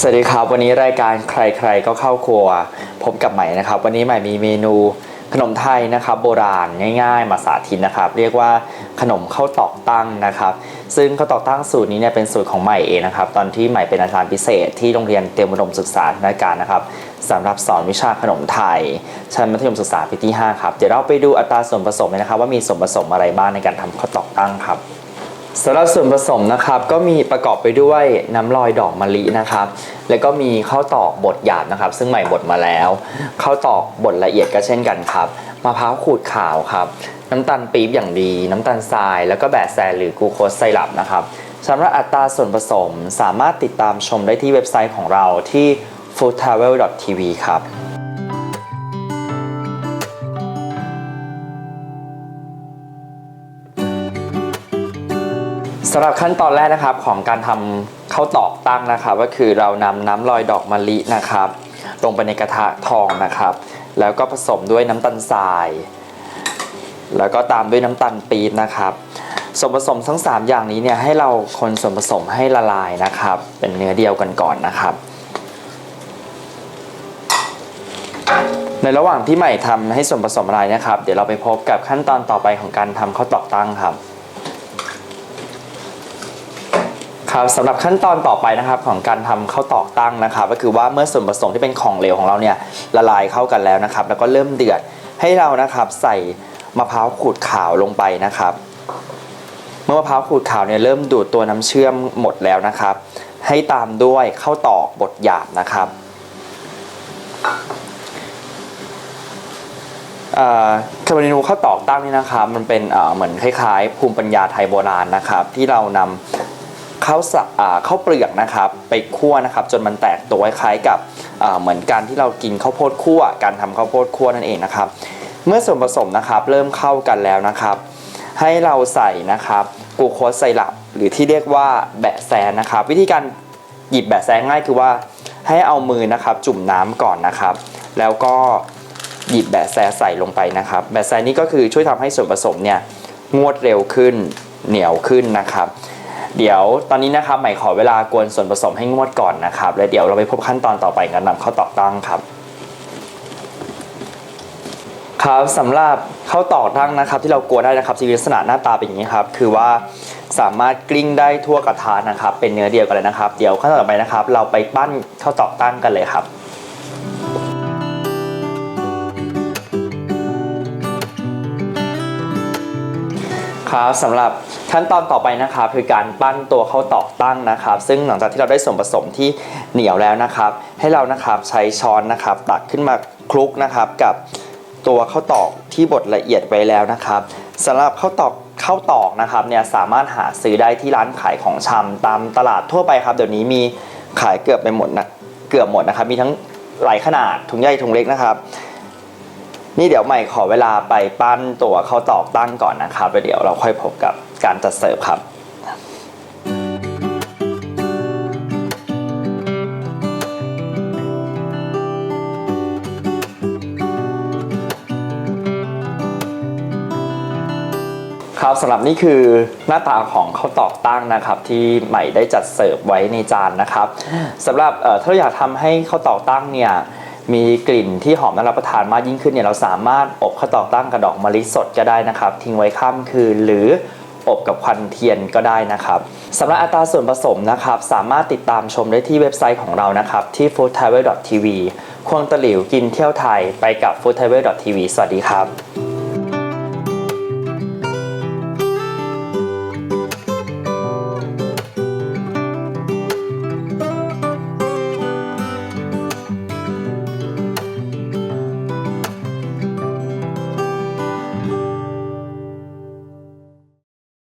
สวัสดีครับ วันนี้รายการใครๆก็เข้าครัวพบกับใหม่นะครับ วันนี้ใหม่มีเมนูขนมไทยนะครับ โบราณง่ายๆ มาสาธิตนะครับ เรียกว่าขนมข้าวตอกตั้งนะครับ ซึ่งข้าวตอกตั้งสูตรนี้เนี่ยเป็นสูตรของใหม่เองนะครับ ตอนที่ใหม่เป็นอาจารย์พิเศษ ที่โรงเรียนเตรียมอุดมศึกษาธิการนะครับสำหรับสอนวิชาขนมไทย ชั้นมัธยมศึกษาปีที่5ครับเดี๋ยวเราไปดูอัตราส่วนผสมเลยนะครับ ว่ามีส่วนผสมอะไรบ้างในการทำข้าวตอกตั้งครับ สำหรับส่วนผสมนะครับก็มีประกอบไปด้วยน้ำลอยดอกมะลินะครับ แล้วก็มีข้าวตอกบดหยาบนะครับ ซึ่งใหม่บดมาแล้วข้าวตอกบดละเอียดก็เช่นกันครับมะพร้าวขูดขาวครับ น้ำตาลปี๊บอย่างดี น้ำตาลทราย แล้วก็แบะแซหรือกูโคสไซรัปนะครับสำหรับอัตราส่วนผสมสามารถติดตามชมได้ที่เว็บไซต์ของเราที่ foodtravel.tv ครับำหรับขั้นตอนแรกนะครับของการทำข้าวตอกตั้งนะครับ ก็คือเรานำน้ำลอยดอกมะลินะครับ ลงไปในกระทะทองนะครับ แล้วก็ผสมด้วยน้ำตาลทราย แล้วก็ตามด้วยน้ำตาลปี๊บนะครับส่วนผสมทั้ง 3 อย่างนี้เนี่ยให้เราคนส่วนผสมให้ละลายนะครับ เป็นเนื้อเดียวกันก่อนนะครับ ในระหว่างที่ใหม่ทำให้ส่วนผสมอะไรนะครับ เดี๋ยวเราไปพบกับขั้นตอนต่อไปของการทำข้าวตอกตั้งครับ ครับสำหรับขั้นตอนต่อไปนะครับของการทำข้าวตอกตั้งนะครับ ก็คือว่าเมื่อส่วนผสมที่เป็นของเหลวของเราเนี่ยละลายเข้ากันแล้วนะครับ แล้วก็เริ่มเดือดให้เรานะครับ ใส่มะพร้าวขูดขาวลงไปนะครับ เมื่อมะพร้าวขูดขาวเนี่ยเริ่มดูดตัวน้ำเชื่อมหมดแล้วนะครับ ให้ตามด้วยข้าวตอกบดหยาบนะครับเอ่อคือเมนูข้าวตอกตั้งนี่นะครับ มันเป็นเอ่อเหมือนคล้ายๆ ภูมิปัญญาไทยโบราณนะครับ ที่เรานำ ข้าวสะอ่าข้าวเปลือกนะครับไปคั่วนะครับจนมันแตกตัวคล้ายกับเหมือนการที่เรากินข้าวโพดคั่ว การทำข้าวโพดคั่วนั่นเองนะครับ เมื่อส่วนผสมนะครับเริ่มเข้ากันแล้วนะครับ ให้เราใส่นะครับกูโคสไซรัปหรือที่เรียกว่าแบะแซนนะครับ วิธีการหยิบแบะแซนง่ายคือว่าให้เอามือนะครับจุ่มน้ำก่อนนะครับ แล้วก็หยิบแบะแซใส่ลงไปนะครับ แบะแซนี่ก็คือช่วยทำให้ส่วนผสมเนี่ยงวดเร็วขึ้นเหนียวขึ้นนะครับ เดี๋ยวตอนนี้นะครับใหม่ขอเวลากวนส่วนผสมให้งวดก่อนนะครับแล้วเดี๋ยวเราไปพบขั้นตอนต่อไปกันนำข้าวตอกตั้งครับครับสำหรับข้าวตอกตั้งนะครับ ที่เรากวนได้นะครับจะมีลักษณะหน้าตาเป็นอย่างนี้ครับ คือว่าสามารถกลิ้งได้ทั่วกระทะนะครับ เป็นเนื้อเดียวกันเลยนะครับ เดี๋ยวขั้นตอนต่อไปนะครับ เราไปปั้นข้าวตอกตั้งกันเลยครับครับสำหรับ ขั้นตอนต่อไปนะครับคือการปั้นตัวข้าวตอกตั้งนะครับ ซึ่งหลังจากที่เราได้ส่วนผสมที่เหนียวแล้วนะครับ ให้เรานะครับใช้ช้อนนะครับตักขึ้นมาคลุกนะครับกับตัวข้าวตอกที่บดละเอียดไว้แล้วนะครับสำหรับข้าวตอกข้าวตอกนะครับเนี่ยสามารถหาซื้อได้ที่ร้านขายของชำตามตลาดทั่วไปครับ เดี๋ยวนี้มีขายเกือบไปหมดนะเกือบหมดนะครับ มีทั้งหลายขนาดถุงใหญ่ถุงเล็กนะครับ นี่เดี๋ยวใหม่ขอเวลาไปปั้นตัวข้าวตอกตั้งก่อนนะครับแล้วเดี๋ยวเราค่อยพบกับการจัดเสิร์ฟครับครับสำหรับนี่คือหน้าตาของข้าวตอกตั้งนะครับ ที่ใหม่ได้จัดเสิร์ฟไว้ในจานนะครับสำหรับถ้าเราอยากทำให้ข้าวตอกตั้งเนี่ย มีกลิ่นที่หอมน่ารับประทานมากยิ่งขึ้นเนี่ยเราสามารถอบข้าวตอกตั้งกระดอกมะลิสดก็ได้นะครับ ทิ้งไว้ข้ามคืนหรืออบกับควันเทียนก็ได้นะครับสำหรับอัตราส่วนผสมนะครับ สามารถติดตามชมได้ที่เว็บไซต์ของเรานะครับ ที่ foodtravel.tv ควงตะหลิวกินเที่ยวไทยไปกับ foodtravel.tv สวัสดีครับ